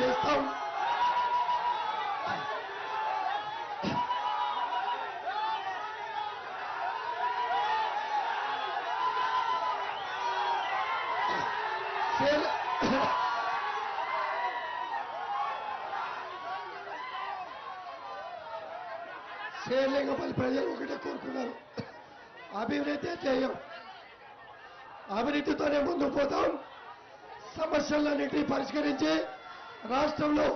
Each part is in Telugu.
చేస్తాం. శేర్లింగపల్లి ప్రజలు ఒకటే కోరుకున్నారు. అభివృద్ధి చేయం. అభివృద్ధితోనే ముందుకు పోతాం. సమస్యలన్నింటినీ పరిష్కరించి రాష్ట్రంలో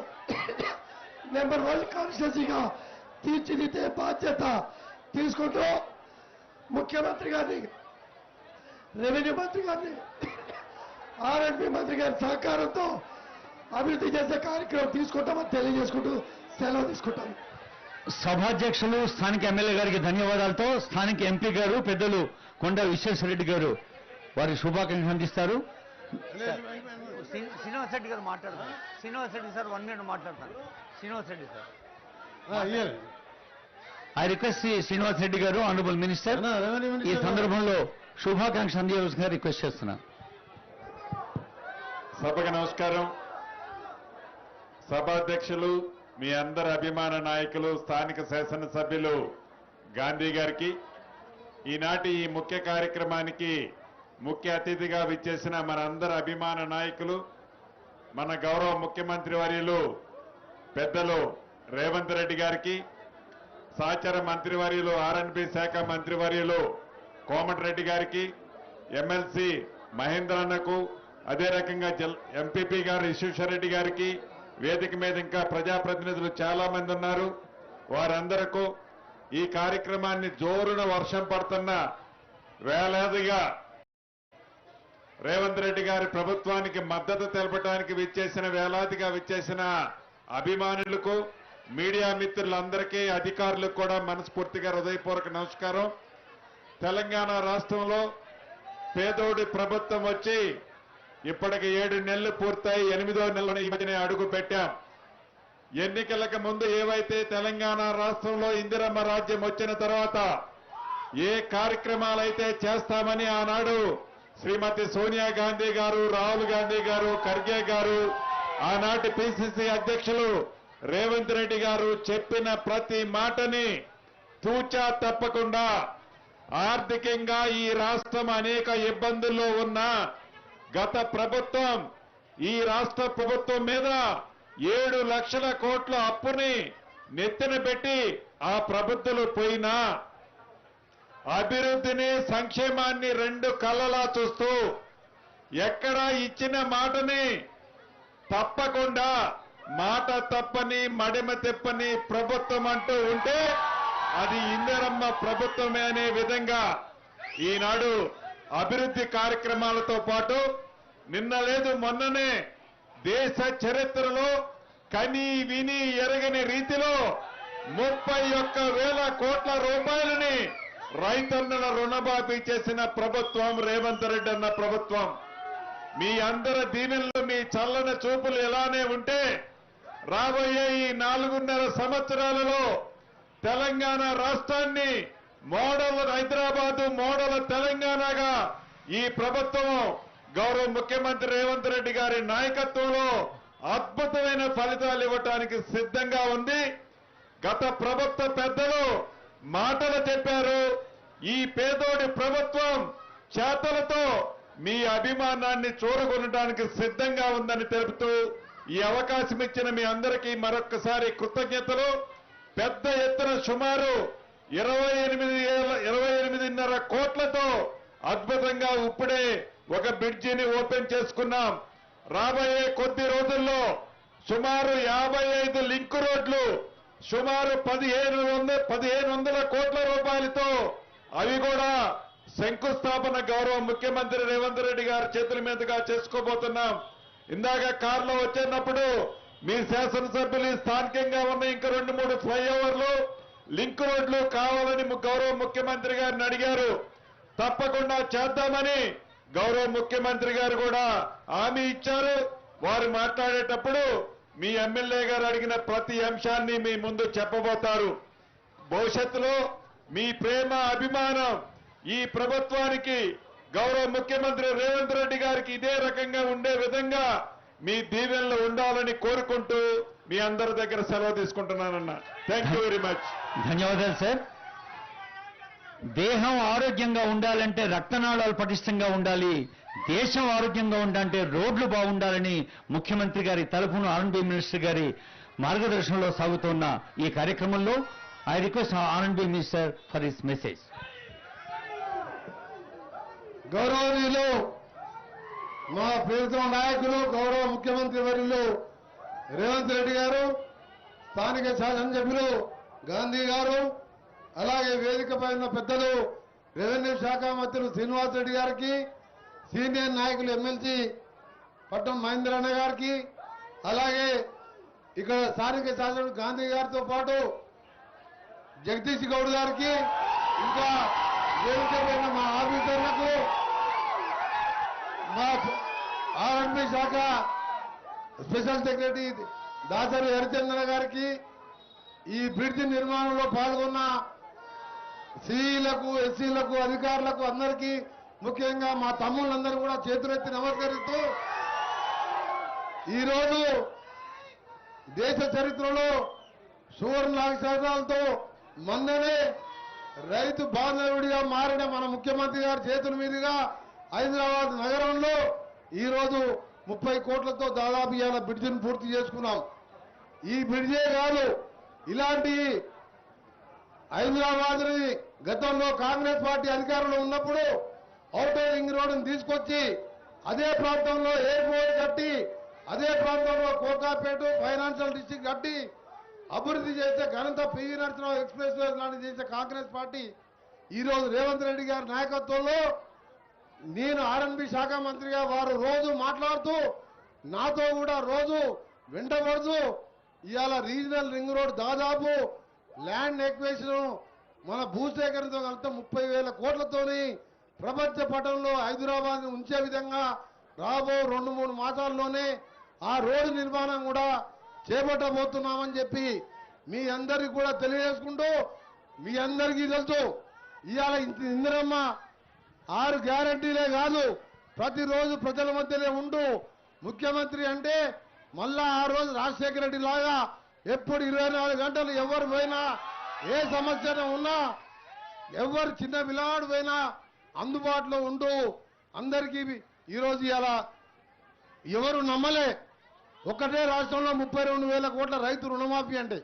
నెంబర్ వన్ కాన్స్టిట్యూన్సీగా తీర్చిదిద్దే బాధ్యత తీసుకుంటూ ముఖ్యమంత్రి గారిని రెవెన్యూ మంత్రి గారిని ఆర్ఎండ్బి మంత్రి గారి సహకారంతో అభివృద్ధి చేసే కార్యక్రమం తీసుకుంటామని తెలియజేసుకుంటూ సెలవు తీసుకుంటాం సభాధ్యక్షులు స్థానిక ఎమ్మెల్యే గారికి ధన్యవాదాలతో స్థానిక ఎంపీ గారు పెద్దలు కొండ విశ్వేశ్వరరెడ్డి గారు వారి శుభాకాంక్షలు అందిస్తారు. శ్రీనివాస్ రెడ్డి గారు మాట్లాడతారు. Srinivas Reddy sir one minute మాట్లాడతారు. Srinivas Reddy sir. I request Shri Srinivas Reddy గారు ఆనరబుల్ మినిస్టర్ ఈ సందర్భంలో శుభాకాంక్ష అందించవలసిందిగా రిక్వెస్ట్ చేస్తున్నాను సభకు నమస్కారం. సభాధ్యక్షులు మీ అందరి అభిమాన నాయకులు స్థానిక శాసనసభ్యులు గాంధీ గారికి ఈనాటి ఈ ముఖ్య కార్యక్రమానికి ముఖ్య అతిథిగా విచ్చేసిన మనందరి అభిమాన నాయకులు మన గౌరవ ముఖ్యమంత్రి వర్యులు పెద్దలు రేవంత్ రెడ్డి గారికి సహచర మంత్రివర్యులు ఆర్ఎన్బి శాఖ మంత్రివర్యులు కోమటిరెడ్డి గారికి ఎమ్మెల్సీ మహేంద్రన్నకు అదే రకంగా ఎంపీపీ గారు విశ్వేశ్వరరెడ్డి గారికి వేదిక మీద ఇంకా ప్రజాప్రతినిధులు చాలా మంది ఉన్నారు. వారందరకు ఈ కార్యక్రమాన్ని జోరున వర్షం పడుతున్న వేలాదిగా రేవంత్ రెడ్డి గారి ప్రభుత్వానికి మద్దతు తెలపడానికి విచ్చేసిన వేలాదిగా విచ్చేసిన అభిమానులకు మీడియా మిత్రులందరికీ అధికారులకు కూడా మనస్ఫూర్తిగా హృదయపూర్వక నమస్కారం. తెలంగాణ రాష్ట్రంలో పేదోడి ప్రభుత్వం వచ్చి ఇప్పటికి ఏడు నెలలు పూర్తయి ఎనిమిదో నెలలో ఈ మధ్యనే అడుగు పెట్టాం. ఎన్నికలకు ముందు ఏవైతే తెలంగాణ రాష్ట్రంలో ఇందిరమ్మ రాజ్యం వచ్చిన తర్వాత ఏ కార్యక్రమాలైతే చేస్తామని ఆనాడు శ్రీమతి సోనియా గాంధీ గారు రాహుల్ గాంధీ గారు ఖర్గే గారు ఆనాటి పిసిసి అధ్యక్షులు రేవంత్ రెడ్డి గారు చెప్పిన ప్రతి మాటని తూచా తప్పకుండా ఆర్థికంగా ఈ రాష్ట్రం అనేక ఇబ్బందుల్లో ఉన్న గత ప్రభుత్వం ఈ రాష్ట్ర ప్రభుత్వం మీద ఏడు లక్షల కోట్ల అప్పుని నెత్తిన పెట్టి ఆ ప్రభుత్వాలు పోయినా అభివృద్ధిని సంక్షేమాన్ని రెండు కళ్ళలా చూస్తూ ఎక్కడ ఇచ్చిన మాటని తప్పకుండా మాట తప్పని మడిమ తెప్పని ప్రభుత్వం అంటూ ఉంటే అది ఇందరమ్మ ప్రభుత్వమే అనే విధంగా ఈనాడు అభివృద్ధి కార్యక్రమాలతో పాటు నిన్న లేదు మొన్ననే దేశ చరిత్రలో కని విని ఎరగని రీతిలో ముప్పై ఒక్క వేల కోట్ల రూపాయలని రైతన్నల రుణమాఫీ చేసిన ప్రభుత్వం రేవంత్ రెడ్డి అన్న ప్రభుత్వం. మీ అందరి దీవెనలు మీ చల్లని చూపులు ఎలానే ఉంటే రాబోయే ఈ నాలుగున్నర సంవత్సరాలలో తెలంగాణ రాష్ట్రాన్ని మోడల్ హైదరాబాదు మోడల్ తెలంగాణగా ఈ ప్రభుత్వం గౌరవ ముఖ్యమంత్రి రేవంత్ రెడ్డి గారి నాయకత్వంలో అద్భుతమైన ఫలితాలు ఇవ్వటానికి సిద్ధంగా ఉంది. గత ప్రభుత్వ పెద్దలు మాటలు చెప్పారు. ఈ పేదోడి ప్రభుత్వం చేతలతో మీ అభిమానాన్ని చూరగొనడానికి సిద్ధంగా ఉందని తెలుపుతూ ఈ అవకాశం ఇచ్చిన మీ అందరికీ మరొక్కసారి కృతజ్ఞతలు. పెద్ద ఎత్తున సుమారు ఇరవై ఎనిమిది ఇరవై ఎనిమిదిన్నర కోట్లతో అద్భుతంగా ఇప్పుడే ఒక బ్రిడ్జిని ఓపెన్ చేసుకున్నాం. రాబోయే కొద్ది రోజుల్లో సుమారు యాభై ఐదు లింక్ రోడ్లు సుమారు పదిహేను వందల పదిహేను వందల కోట్ల రూపాయలతో అవి కూడా శంకుస్థాపన గౌరవ ముఖ్యమంత్రి రేవంత్ రెడ్డి గారి చేతుల మీదుగా చేసుకోబోతున్నాం. ఇందాక కారులో వచ్చేటప్పుడు మీ శాసనసభ్యులు స్థానికంగా ఉన్న ఇంకా రెండు మూడు ఫ్లైఓవర్లు లింక్ రోడ్లు కావాలని గౌరవ ముఖ్యమంత్రి గారిని అడిగారు. తప్పకుండా చేద్దామని గౌరవ ముఖ్యమంత్రి గారు కూడా హామీ ఇచ్చారు. వారు మాట్లాడేటప్పుడు మీ ఎమ్మెల్యే గారు అడిగిన ప్రతి అంశాన్ని మీ ముందు చెప్పబోతారు. భవిష్యత్తులో మీ ప్రేమ అభిమానం ఈ ప్రభుత్వానికి గౌరవ ముఖ్యమంత్రి రేవంత్ రెడ్డి గారికి ఇదే రకంగా ఉండే విధంగా మీ దీవెనలు ఉండాలని కోరుకుంటూ మీ అందరి దగ్గర సెలవు తీసుకుంటున్నానన్న. థ్యాంక్ యూ వెరీ మచ్ ధన్యవాదాలు సార్ దేహం ఆరోగ్యంగా ఉండాలంటే రక్తనాళాలు పటిష్టంగా ఉండాలి. దేశం ఆరోగ్యంగా ఉండాలంటే రోడ్లు బాగుండాలని ముఖ్యమంత్రి గారి తరఫున ఆర్ఎండ్బి మినిస్టర్ గారి మార్గదర్శనంలో సాగుతున్న ఈ కార్యక్రమంలో I request R and B minister for his message గౌరవనీయులు మా ప్రభుత్వ నాయకులు గౌరవ ముఖ్యమంత్రి వర్యులు రేవంత్ రెడ్డి గారు స్థానిక శాసనసభ్యులు గాంధీ గారు అలాగే వేదికపై ఉన్న పెద్దలు రెవెన్యూ శాఖ మంత్రులు శ్రీనివాస్ రెడ్డి గారికి సీనియర్ నాయకులు ఎమ్మెల్సీ పట్టం మహేంద్రన్న గారికి అలాగే ఇక్కడ స్థానిక శాసన గాంధీ గారితో పాటు జగదీష్ గౌడ్ గారికి ఇంకా వేదికపైన మా ఆఫీసర్లకు మా ఆర్ఎంపీ శాఖ స్పెషల్ సెక్రటరీ దాసరి హరిచంద్ర గారికి ఈ బ్రిడ్జ్ నిర్మాణంలో పాల్గొన్న సిఈలకు ఎస్సీలకు అధికారులకు అందరికీ ముఖ్యంగా మా తమ్ముళ్ళందరూ కూడా చేతులెత్తి నమస్కరిస్తూ ఈరోజు దేశ చరిత్రలో సువర్ణ అక్షరాలతో మొన్ననే రైతు బాంధవుడిగా మారిన మన ముఖ్యమంత్రి గారి చేతుల మీదుగా హైదరాబాద్ నగరంలో ఈరోజు ముప్పై కోట్లతో దాదాపు ఇవాళ బ్రిడ్జిని పూర్తి చేసుకున్నాం. ఈ బ్రిడ్జే కాదు ఇలాంటి హైదరాబాద్ని గతంలో కాంగ్రెస్ పార్టీ అధికారంలో ఉన్నప్పుడు ఔటర్ రింగ్ రోడ్డును తీసుకొచ్చి అదే ప్రాంతంలో ఎయిర్పోర్ట్ కట్టి అదే ప్రాంతంలో కోకాపేట ఫైనాన్షియల్ డిస్టిక్ కట్టి అభివృద్ధి చేసే ఘనత పివి నరసింహరావు ఎక్స్ప్రెస్ వే లాంటి చేసే కాంగ్రెస్ పార్టీ ఈరోజు రేవంత్ రెడ్డి గారి నాయకత్వంలో నేను ఆర్ఎన్బి శాఖ మంత్రిగా వారు రోజు మాట్లాడుతూ నాతో కూడా రోజు వెంటబడుతూ ఇవాళ రీజనల్ రింగ్ రోడ్ దాదాపు ల్యాండ్ ఎక్వేషన్ మన భూసేకరణతో కలిపితే ముప్పై వేల కోట్లతోని ప్రపంచ పటంలో హైదరాబాద్ ఉంచే విధంగా రాబో రెండు మూడు మాసాల్లోనే ఆ రోడ్డు నిర్మాణం కూడా చేపట్టబోతున్నామని చెప్పి మీ అందరికి కూడా తెలియజేసుకుంటూ మీ అందరికీ తెలుసు. ఇవాళ ఇందిరమ్మ ఆరు గ్యారంటీలే కాదు ప్రతిరోజు ప్రజల మధ్యనే ఉంటూ ముఖ్యమంత్రి అంటే మళ్ళా ఆ రోజు రాజశేఖర రెడ్డి లాగా ఎప్పుడు ఇరవై నాలుగు గంటలు ఎవరు పోయినా ఏ సమస్య ఉన్నా ఎవరు చిన్న పిల్లవాడు పోయినా అందుబాటులో ఉంటూ అందరికీ ఈరోజు ఇలా ఎవరు నమ్మలే. ఒకటే రాష్ట్రంలో ముప్పై రెండు వేల కోట్ల రైతు రుణమాఫీ అంటే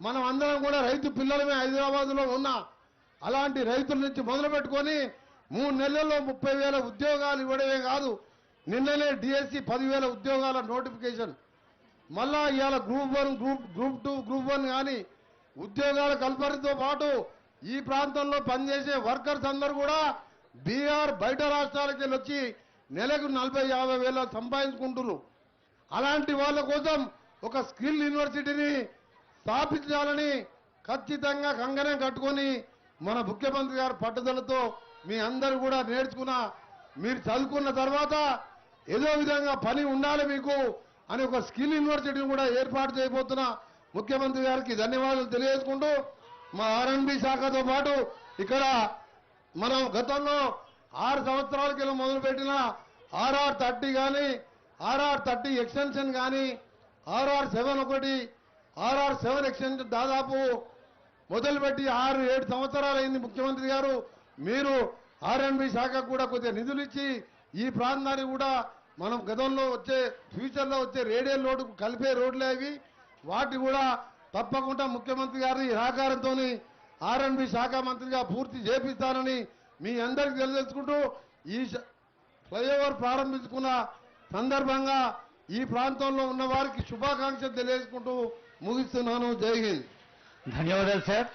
మనం అందరం కూడా రైతు పిల్లలమే హైదరాబాద్లో ఉన్నా అలాంటి రైతుల నుంచి మొదలుపెట్టుకొని మూడు నెలల్లో ముప్పై వేల ఉద్యోగాలు ఇవ్వడమే కాదు నిన్ననే డిఎస్సి పదివేల ఉద్యోగాల నోటిఫికేషన్ మళ్ళా ఇవాళ group one group group two group one కానీ ఉద్యోగాల కల్పనతో పాటు ఈ ప్రాంతంలో పనిచేసే వర్కర్స్ అందరూ కూడా బీహార్ బయట రాష్ట్రాలకి వచ్చి నెలకు నలభై యాభై వేల సంపాదించుకుంటున్నారు. అలాంటి వాళ్ళ కోసం ఒక స్కిల్ యూనివర్సిటీని స్థాపించాలని ఖచ్చితంగా కంగనం కట్టుకొని మన ముఖ్యమంత్రి గారి పట్టుదలతో మీ అందరు కూడా నేర్చుకున్న మీరు చదువుకున్న తర్వాత ఏదో విధంగా పని ఉండాలి మీకు. అని ఒక స్కిల్ యూనివర్సిటీని కూడా ఏర్పాటు చేయబోతున్న ముఖ్యమంత్రి గారికి ధన్యవాదాలు తెలియజేసుకుంటూ మా ఆర్ఎండ్బి శాఖతో పాటు ఇక్కడ మనం గతంలో ఆరు సంవత్సరాల కింద మొదలుపెట్టిన ఆర్ఆర్ థర్టీ కానీ ఆర్ఆర్ థర్టీ ఎక్స్టెన్షన్ కానీ ఆర్ఆర్ సెవెన్ ఒకటి ఆర్ఆర్ సెవెన్ ఎక్స్టెన్షన్ దాదాపు మొదలుపెట్టి ఆరు ఏడు సంవత్సరాలు అయింది ముఖ్యమంత్రి గారు. మీరు ఆర్ఎండ్బి శాఖకు కూడా కొద్దిగా నిధులు ఇచ్చి ఈ ప్రాంతాన్ని కూడా మనం గతంలో వచ్చే ఫ్యూచర్లో వచ్చే రేడియల్ రోడ్డు కలిపే రోడ్లే అవి. వాటి కూడా తప్పకుండా ముఖ్యమంత్రి గారి సహకారంతో ఆర్ఎండ్బి శాఖ మంత్రిగా పూర్తి చేపిస్తానని మీ అందరికీ తెలియజేసుకుంటూ ఈ ఫ్లైఓవర్ ప్రారంభించుకున్న సందర్భంగా ఈ ప్రాంతంలో ఉన్న వారికి శుభాకాంక్షలు తెలియజేసుకుంటూ ముగిస్తున్నాను. జై హింద్. ధన్యవాదాలు సార్.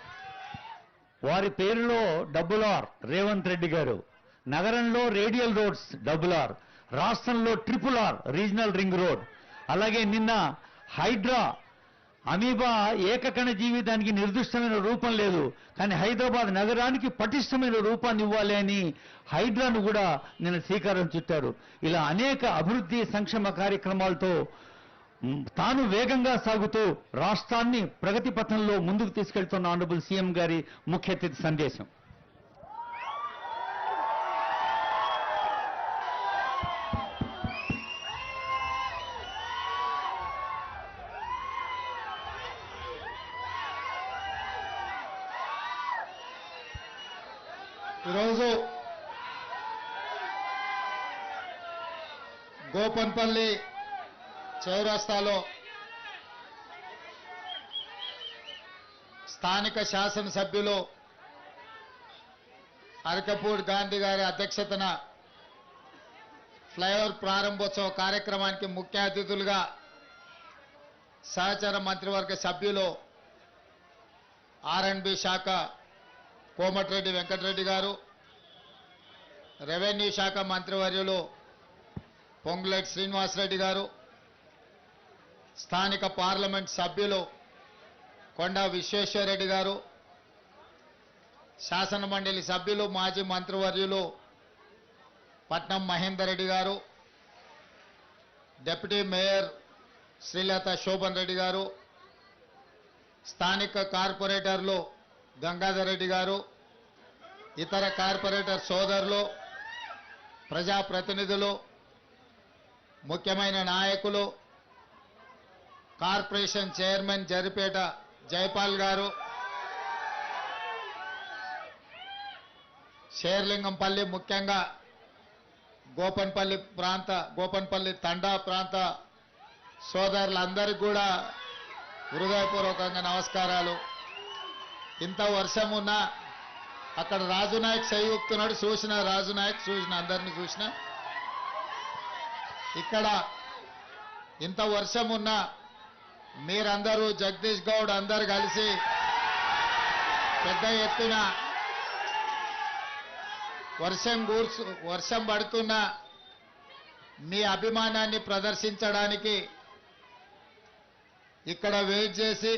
వారి పేరులో డబుల్ ఆర్ రేవంత్ రెడ్డి గారు నగరంలో రేడియల్ రోడ్స్ డబుల్ ఆర్ రాష్ట్రంలో triple R regional ring road. అలాగే నిన్న హైడ్రా అమీబా ఏకకణ జీవితానికి నిర్దిష్టమైన రూపం లేదు. కానీ హైదరాబాద్ నగరానికి పటిష్టమైన రూపాన్ని ఇవ్వాలి అని హైడ్రాను కూడా నిన్న శ్రీకారం చుట్టారు. ఇలా అనేక అభివృద్ధి సంక్షేమ కార్యక్రమాలతో తాను వేగంగా సాగుతూ రాష్ట్రాన్ని ప్రగతి పథంలో ముందుకు తీసుకెళ్తున్న ఆనరబుల్ సీఎం గారి ముఖ్య అతిథి సందేశం. గోపన్పల్లి చౌరస్తాలో స్థానిక శాసనసభ్యులు అరకపూడి గాంధీ గారి అధ్యక్షతన ఫ్లైఓవర్ ప్రారంభోత్సవ కార్యక్రమానికి ముఖ్య అతిథులుగా సహచర మంత్రివర్గ సభ్యులు ఆర్ఎండ్బి శాఖ కోమటిరెడ్డి వెంకటరెడ్డి గారు రెవెన్యూ శాఖ మంత్రివర్యులు పొంగులేటి శ్రీనివాసరెడ్డి గారు స్థానిక పార్లమెంట్ సభ్యులు కొండా విశ్వేశ్వరరెడ్డి గారు శాసన మండలి సభ్యులు మాజీ మంత్రివర్యులు పట్నం మహేందర్ రెడ్డి గారు డిప్యూటీ మేయర్ శ్రీలత శోభన్ రెడ్డి గారు స్థానిక కార్పొరేటర్లు గంగాధర్ రెడ్డి గారు ఇతర కార్పొరేటర్ సోదరులు ప్రజాప్రతినిధులు ముఖ్యమైన నాయకులు కార్పొరేషన్ చైర్మన్ జరిపేట జైపాల్ గారు షేర్లింగంపల్లి ముఖ్యంగా గోపన్పల్లి ప్రాంత గోపన్పల్లి తండా ప్రాంత సోదరులందరికీ కూడా హృదయపూర్వకంగా నమస్కారాలు. ఇంత వర్షం ఉన్నా అక్కడ రాజు నాయక్ చూసిన రాజు నాయక్ చూసిన అందరిని చూసిన ఇక్కడ ఇంత వర్షం ఉన్నా మీరందరూ జగదీష్ గౌడ్ అందరు కలిసి పెద్ద ఎత్తున వర్షం కూర్చు వర్షం పడుతున్న మీ అభిమానాన్ని ప్రదర్శించడానికి ఇక్కడ వెయిట్ చేసి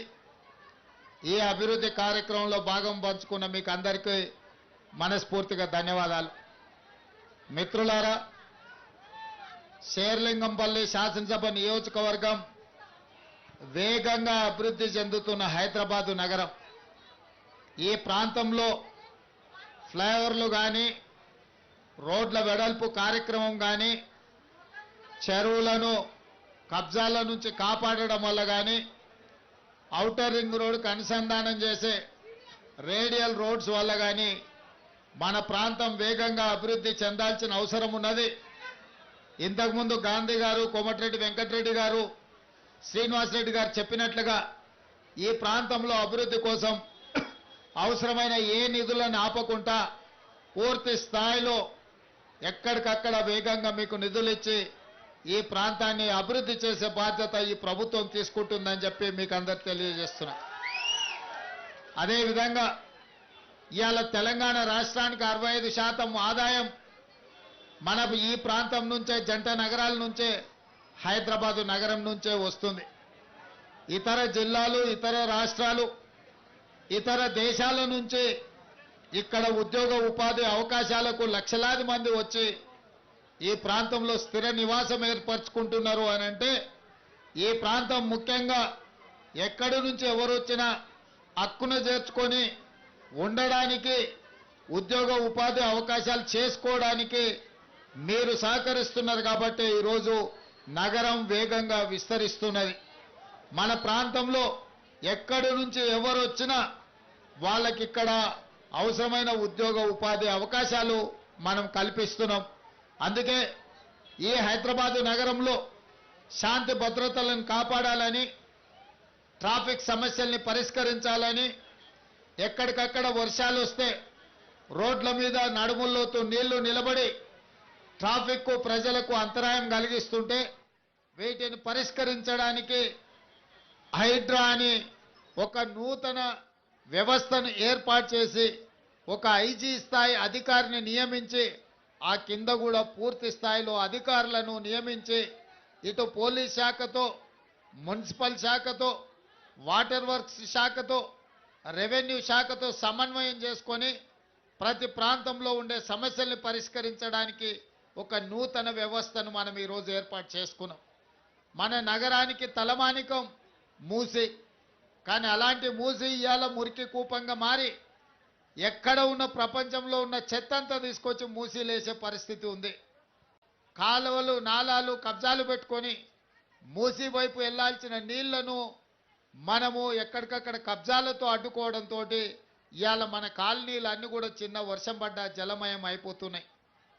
ఈ అభివృద్ధి కార్యక్రమంలో భాగం పంచుకున్న మీకు అందరికీ మనస్ఫూర్తిగా ధన్యవాదాలు. మిత్రులారా శేర్లింగంపల్లి శాసనసభ నియోజకవర్గం వేగంగా అభివృద్ధి చెందుతున్న హైదరాబాదు నగరం. ఈ ప్రాంతంలో ఫ్లైఓవర్లు కానీ రోడ్ల వెడల్పు కార్యక్రమం కానీ చెరువులను కబ్జాల నుంచి కాపాడడం వల్ల కానీ ఔటర్ రింగ్ రోడ్డుకు అనుసంధానం చేసే రేడియల్ రోడ్స్ వల్ల కానీ మన ప్రాంతం వేగంగా అభివృద్ధి చెందాల్సిన అవసరం ఉన్నది. ఇంతకుముందు గాంధీ గారు కోమటిరెడ్డి వెంకటరెడ్డి గారు శ్రీనివాసరెడ్డి గారు చెప్పినట్లుగా ఈ ప్రాంతంలో అభివృద్ధి కోసం అవసరమైన ఏ నిధులను ఆపకుండా పూర్తి స్థాయిలో ఎక్కడికక్కడ వేగంగా మీకు నిధులు ఇచ్చి ఈ ప్రాంతాన్ని అభివృద్ధి చేసే బాధ్యత ఈ ప్రభుత్వం తీసుకుంటుందని చెప్పి మీకు అందరు తెలియజేస్తున్నా. అదేవిధంగా ఇవాళ తెలంగాణ రాష్ట్రానికి అరవై ఐదు శాతం ఆదాయం మన ఈ ప్రాంతం నుంచే జంట నగరాల నుంచే హైదరాబాదు నగరం నుంచే వస్తుంది. ఇతర జిల్లాలు ఇతర రాష్ట్రాలు ఇతర దేశాల నుంచి ఇక్కడ ఉద్యోగ ఉపాధి అవకాశాలకు లక్షలాది మంది వచ్చి ఈ ప్రాంతంలో స్థిర నివాసం ఏర్పరచుకుంటున్నారు అని అంటే ఈ ప్రాంతం ముఖ్యంగా ఎక్కడి నుంచి ఎవరు వచ్చినా హక్కును చేర్చుకొని ఉండడానికి ఉద్యోగ ఉపాధి అవకాశాలు చేసుకోవడానికి మీరు సహకరిస్తున్నారు కాబట్టి ఈరోజు నగరం వేగంగా విస్తరిస్తున్నది. మన ప్రాంతంలో ఎక్కడి నుంచి ఎవరు వచ్చినా వాళ్ళకి ఇక్కడ అవసరమైన ఉద్యోగ ఉపాధి అవకాశాలు మనం కల్పిస్తున్నాం. అందుకే ఈ హైదరాబాదు నగరంలో శాంతి భద్రతలను కాపాడాలని ట్రాఫిక్ సమస్యల్ని పరిష్కరించాలని ఎక్కడికక్కడ వర్షాలు వస్తే రోడ్ల మీద నడుముల్లోతూ నీళ్ళు నిలబడి ట్రాఫిక్ ప్రజలకు అంతరాయం కలిగిస్తుంటే వీటిని పరిష్కరించడానికి హైడ్రా అని ఒక నూతన వ్యవస్థను ఏర్పాటు చేసి ఒక ఐజీ స్థాయి అధికారిని నియమించి ఆ కింద కూడా పూర్తి స్థాయిలో అధికారులను నియమించి ఇటు పోలీస్ శాఖతో మున్సిపల్ శాఖతో వాటర్ వర్క్స్ శాఖతో రెవెన్యూ శాఖతో సమన్వయం చేసుకొని ప్రతి ప్రాంతంలో ఉండే సమస్యల్ని పరిష్కరించడానికి ఒక నూతన వ్యవస్థను మనం ఈరోజు ఏర్పాటు చేసుకున్నాం. మన నగరానికి తలమానికం మూసి. కానీ అలాంటి మూసి ఇవాళ మురికి కూపంగా మారి ఎక్కడ ఉన్న ప్రపంచంలో ఉన్న చెత్త అంతా తీసుకొచ్చి మూసిలేసే పరిస్థితి ఉంది. కాలువలు నాలాలు కబ్జాలు పెట్టుకొని మూసి వైపు వెళ్ళాల్సిన నీళ్ళను మనము ఎక్కడికక్కడ కబ్జాలతో అడ్డుకోవడంతో ఇవాళ మన కాలనీలు అన్నీ కూడా చిన్న వర్షం పడ్డ జలమయం అయిపోతున్నాయి.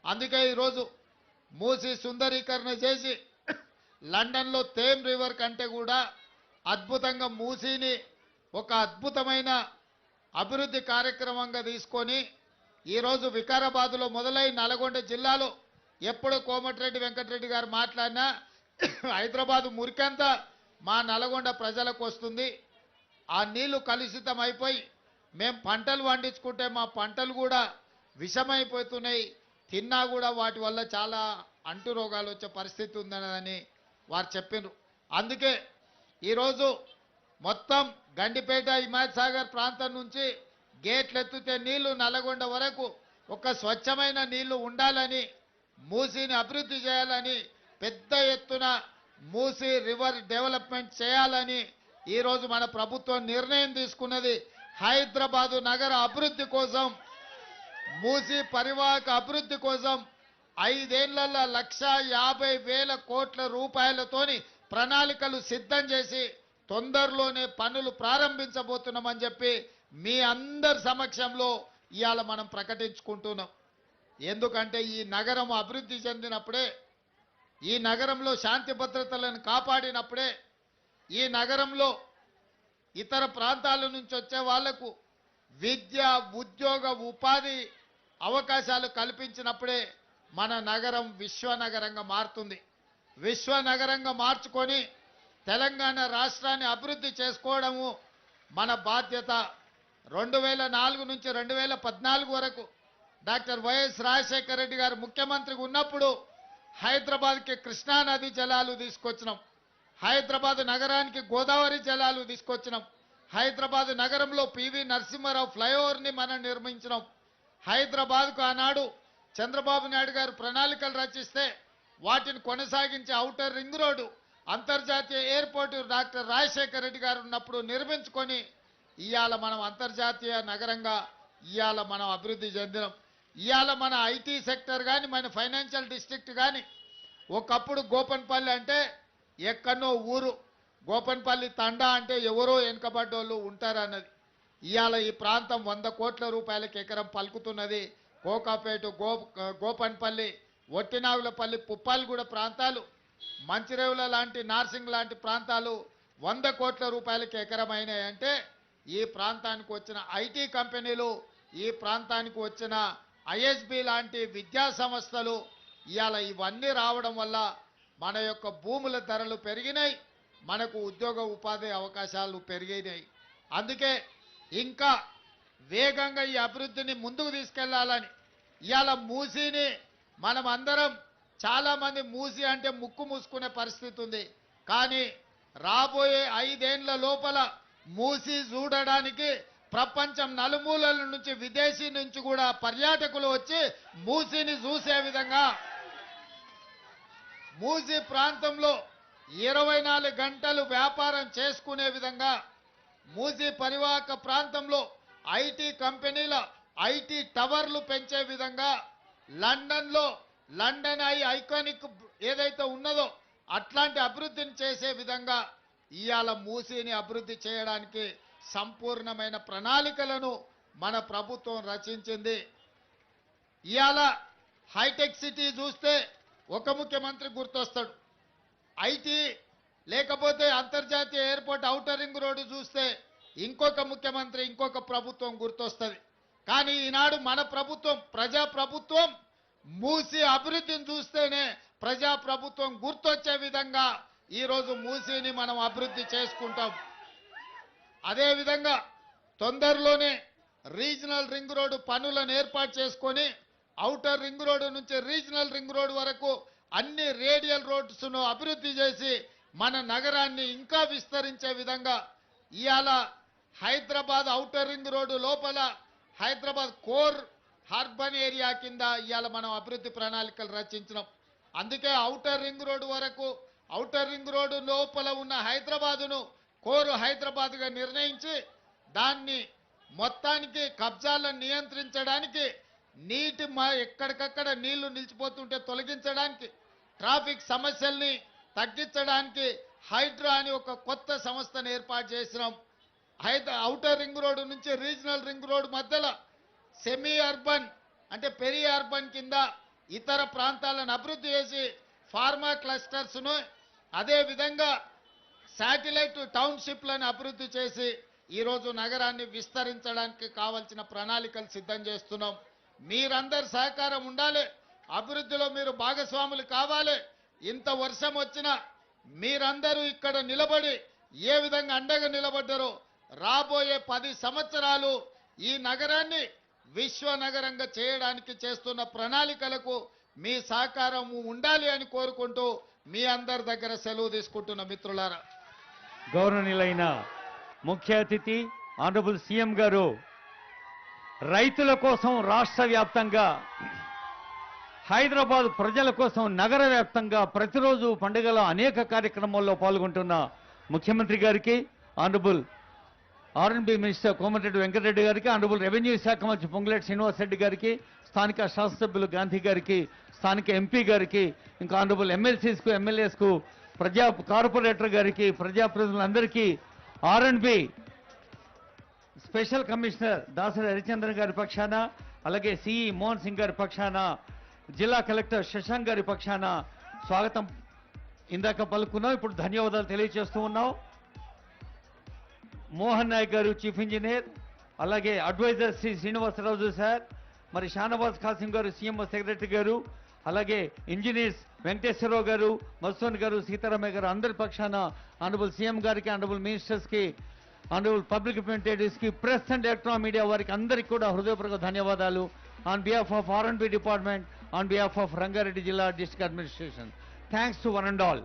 అందుకే ఈరోజు మూసి సుందరీకరణ చేసి లండన్లో థేమ్ రివర్ కంటే కూడా అద్భుతంగా మూసీని ఒక అద్భుతమైన అభివృద్ధి కార్యక్రమంగా తీసుకొని ఈరోజు వికారాబాద్లో మొదలై నల్గొండ జిల్లాలో ఎప్పుడు కోమటిరెడ్డి వెంకటరెడ్డి గారు మాట్లాడినా హైదరాబాదు మురికంతా మా నల్గొండ ప్రజలకు వస్తుంది. ఆ నీళ్ళు కలుషితం అయిపోయి మేము పంటలు పండించుకుంటే మా పంటలు కూడా విషమైపోతున్నాయి. తిన్నా కూడా వాటి వల్ల చాలా అంటు రోగాలు వచ్చే పరిస్థితి ఉందనని వారు చెప్పినారు. అందుకే ఈరోజు మొత్తం గండిపేట హిమాయత్ సాగర్ ప్రాంతం నుంచి గేట్లు ఎత్తితే నీళ్ళు నల్లగొండ వరకు ఒక స్వచ్ఛమైన నీళ్ళు ఉండాలని మూసీని అభివృద్ధి చేయాలని పెద్ద ఎత్తున మూసీ రివర్ డెవలప్మెంట్ చేయాలని ఈరోజు మన ప్రభుత్వం నిర్ణయం తీసుకున్నది హైదరాబాదు నగర అభివృద్ధి కోసం మూసి పరివాహక అభివృద్ధి కోసం ఐదేళ్ళలో లక్ష యాభై వేల కోట్ల రూపాయలతోని ప్రణాళికలు సిద్ధం చేసి తొందరలోనే పనులు ప్రారంభించబోతున్నామని చెప్పి మీ అందరి సమక్షంలో ఇవాళ మనం ప్రకటించుకుంటున్నాం. ఎందుకంటే ఈ నగరం అభివృద్ధి చెందినప్పుడే ఈ నగరంలో శాంతి భద్రతలను కాపాడినప్పుడే ఈ నగరంలో ఇతర ప్రాంతాల నుంచి వచ్చే వాళ్ళకు విద్య ఉద్యోగ ఉపాధి అవకాశాలు కల్పించినప్పుడే మన నగరం విశ్వనగరంగా మారుతుంది. విశ్వనగరంగా మార్చుకొని తెలంగాణ రాష్ట్రాన్ని అభివృద్ధి చేసుకోవడము మన బాధ్యత. రెండు వేల నాలుగు నుంచి రెండు వేల పద్నాలుగు వరకు డాక్టర్ వైఎస్ రాజశేఖర రెడ్డి గారు ముఖ్యమంత్రిగా ఉన్నప్పుడు హైదరాబాద్కి కృష్ణా నది జలాలు తీసుకొచ్చినాం. హైదరాబాద్ నగరానికి గోదావరి జలాలు తీసుకొచ్చినాం. హైదరాబాద్ నగరంలో పివి నరసింహారావు ఫ్లైఓవర్ని మనం నిర్మించినాం. హైదరాబాద్కు ఆనాడు చంద్రబాబు నాయుడు గారు ప్రణాళికలు రచిస్తే వాటిని కొనసాగించే ఔటర్ రింగ్ రోడ్డు అంతర్జాతీయ ఎయిర్పోర్టు డాక్టర్ రాజశేఖర రెడ్డి గారు ఉన్నప్పుడు నిర్మించుకొని ఇవాళ మనం అంతర్జాతీయ నగరంగా ఇవాళ మనం అభివృద్ధి చెందినాం. ఇవాళ మన ఐటీ సెక్టర్ కానీ మన ఫైనాన్షియల్ డిస్ట్రిక్ట్ కానీ ఒకప్పుడు గోపన్పల్లి అంటే ఎక్కడో ఊరు. గోపన్పల్లి తండా అంటే ఎవరో వెనుకబడ్డోళ్ళు ఉంటారన్నది. ఇవాళ ఈ ప్రాంతం వంద కోట్ల రూపాయలకి ఎకరం పలుకుతున్నది. కోకాపేట గో గోపన్పల్లి ఒట్టినాగులపల్లి పుప్పాలగూడ ప్రాంతాలు మంచిరేవుల లాంటి నార్సింగ్ లాంటి ప్రాంతాలు వంద కోట్ల రూపాయలకి ఎకరమైనాయంటే ఈ ప్రాంతానికి వచ్చిన ఐటీ కంపెనీలు ఈ ప్రాంతానికి వచ్చిన ఐఎస్బి లాంటి విద్యా సంస్థలు ఇవాళ ఇవన్నీ రావడం వల్ల మన యొక్క భూముల ధరలు పెరిగినాయి. మనకు ఉద్యోగ ఉపాధి అవకాశాలు పెరిగినాయి. అందుకే ఇంకా వేగంగా ఈ అభివృద్ధిని ముందుకు తీసుకెళ్ళాలని. ఇవాళ మూసీని మనం అందరం చాలామంది మూసి అంటే ముక్కు మూసుకునే పరిస్థితి ఉంది. కానీ రాబోయే ఐదేండ్ల లోపల మూసి చూడడానికి ప్రపంచం నలుమూలల నుంచి విదేశీ నుంచి కూడా పర్యాటకులు వచ్చి మూసిని చూసే విధంగా మూసి ప్రాంతంలో ఇరవై నాలుగు గంటలు వ్యాపారం చేసుకునే విధంగా మూసి పరివాహక ప్రాంతంలో ఐటీ కంపెనీల ఐటీ టవర్లు పెంచే విధంగా లండన్లో లండన్ ఐ ఐకానిక్ ఏదైతే ఉన్నదో అట్లాంటి అభివృద్ధిని చేసే విధంగా ఇవాళ మూసీని అభివృద్ధి చేయడానికి సంపూర్ణమైన ప్రణాళికలను మన ప్రభుత్వం రచించింది. ఇవాళ హైటెక్ సిటీ చూస్తే ఒక ముఖ్యమంత్రి గుర్తొస్తాడు. ఐటీ లేకపోతే అంతర్జాతీయ ఎయిర్పోర్ట్ ఔటర్ రింగ్ రోడ్డు చూస్తే ఇంకొక ముఖ్యమంత్రి ఇంకొక ప్రభుత్వం గుర్తొస్తుంది. కానీ ఈనాడు మన ప్రభుత్వం ప్రజా ప్రభుత్వం మూసి అభివృద్ధిని చూస్తేనే ప్రజా ప్రభుత్వం గుర్తొచ్చే విధంగా ఈరోజు మూసీని మనం అభివృద్ధి చేసుకుంటాం. అదేవిధంగా తొందరలోనే రీజనల్ రింగ్ రోడ్డు పనులను ఏర్పాటు చేసుకొని ఔటర్ రింగ్ రోడ్డు నుంచి రీజనల్ రింగ్ రోడ్డు వరకు అన్ని రేడియల్ రోడ్స్ను అభివృద్ధి చేసి మన నగరాన్ని ఇంకా విస్తరించే విధంగా ఇవాళ హైదరాబాద్ ఔటర్ రింగ్ రోడ్డు లోపల హైదరాబాద్ కోర్ అర్బన్ ఏరియా కింద ఇవాళ మనం అభివృద్ధి ప్రణాళికలు రచించినాం. అందుకే ఔటర్ రింగ్ రోడ్డు వరకు ఔటర్ రింగ్ రోడ్డు లోపల ఉన్న హైదరాబాదును కోరు హైదరాబాద్గా నిర్ణయించి దాన్ని మొత్తానికి కబ్జాలను నియంత్రించడానికి నీటి మా ఎక్కడికక్కడ నీళ్ళు నిలిచిపోతుంటే తొలగించడానికి ట్రాఫిక్ సమస్యల్ని తగ్గించడానికి హైడ్రా అని ఒక కొత్త సంస్థను ఏర్పాటు చేసినాం. హైదరా అవుటర్ రింగ్ రోడ్డు నుంచి రీజనల్ రింగ్ రోడ్డు మధ్యలో సెమీ అర్బన్ అంటే పెరి అర్బన్ కింద ఇతర ప్రాంతాలను అభివృద్ధి చేసి ఫార్మా క్లస్టర్స్ను అదేవిధంగా శాటిలైట్ టౌన్షిప్లను అభివృద్ధి చేసి ఈరోజు నగరాన్ని విస్తరించడానికి కావలసిన ప్రణాళికలు సిద్ధం చేస్తున్నాం. మీరందరి సహకారం ఉండాలి. అభివృద్ధిలో మీరు భాగస్వాములు కావాలి. ఇంత వర్షం వచ్చినా మీరందరూ ఇక్కడ నిలబడి ఏ విధంగా అండగా నిలబడ్డారో రాబోయే పది సంవత్సరాలు ఈ నగరాన్ని విశ్వ నగరంగా చేయడానికి చేస్తున్న ప్రణాళికలకు మీ సహకారం ఉండాలి అని కోరుకుంటూ మీ అందరి దగ్గర సెలవు తీసుకుంటున్న మిత్రులారా. గౌరవనీయులైన ముఖ్య అతిథి ఆనరబుల్ సీఎం గారు రైతుల కోసం రాష్ట్ర వ్యాప్తంగా హైదరాబాద్ ప్రజల కోసం నగర వ్యాప్తంగా ప్రతిరోజు పండుగల అనేక కార్యక్రమాల్లో పాల్గొంటున్న ముఖ్యమంత్రి గారికి honourable R and B minister Komatireddy Venkatareddy గారికి ఆనరబుల్ రెవెన్యూ శాఖ మంత్రి పొంగులేటి శ్రీనివాస్ రెడ్డి గారికి స్థానిక శాసనసభ్యులు గాంధీ గారికి స్థానిక ఎంపీ గారికి ఇంకా ఆనరబుల్ ఎమ్మెల్సీస్కు ఎమ్మెల్యేస్కు ప్రజా కార్పొరేటర్ గారికి ప్రజాప్రతినిధులందరికీ R and B special commissioner Dasari Harichandran గారి పక్షాన అలాగే సిఈ e మోహన్ సింగ్ గారి పక్షాన జిల్లా కలెక్టర్ శశాంక్ గారి పక్షాన స్వాగతం. ఇందాక పలుకున్నాం ఇప్పుడు ధన్యవాదాలు తెలియజేస్తూ ఉన్నాం. మోహన్ నాయక్ గారు చీఫ్ ఇంజనీర్ అలాగే అడ్వైజర్ శ్రీ శ్రీనివాసరాజు సార్ మరి షానవాజ్ ఖాసిం గారు సీఎంఓ సెక్రటరీ గారు అలాగే ఇంజనీర్స్ వెంకటేశ్వరరావు గారు మధుసూన్ గారు సీతారామయ్య గారు అందరి పక్షాన ఆనరబుల్ సీఎం గారికి honourable మినిస్టర్స్కి honourable public representatives press and electronic media వారికి అందరికీ కూడా హృదయపూర్వక ధన్యవాదాలు. On behalf of R and B department on behalf of Rangareddy Jilla District Administration. Thanks to one and all.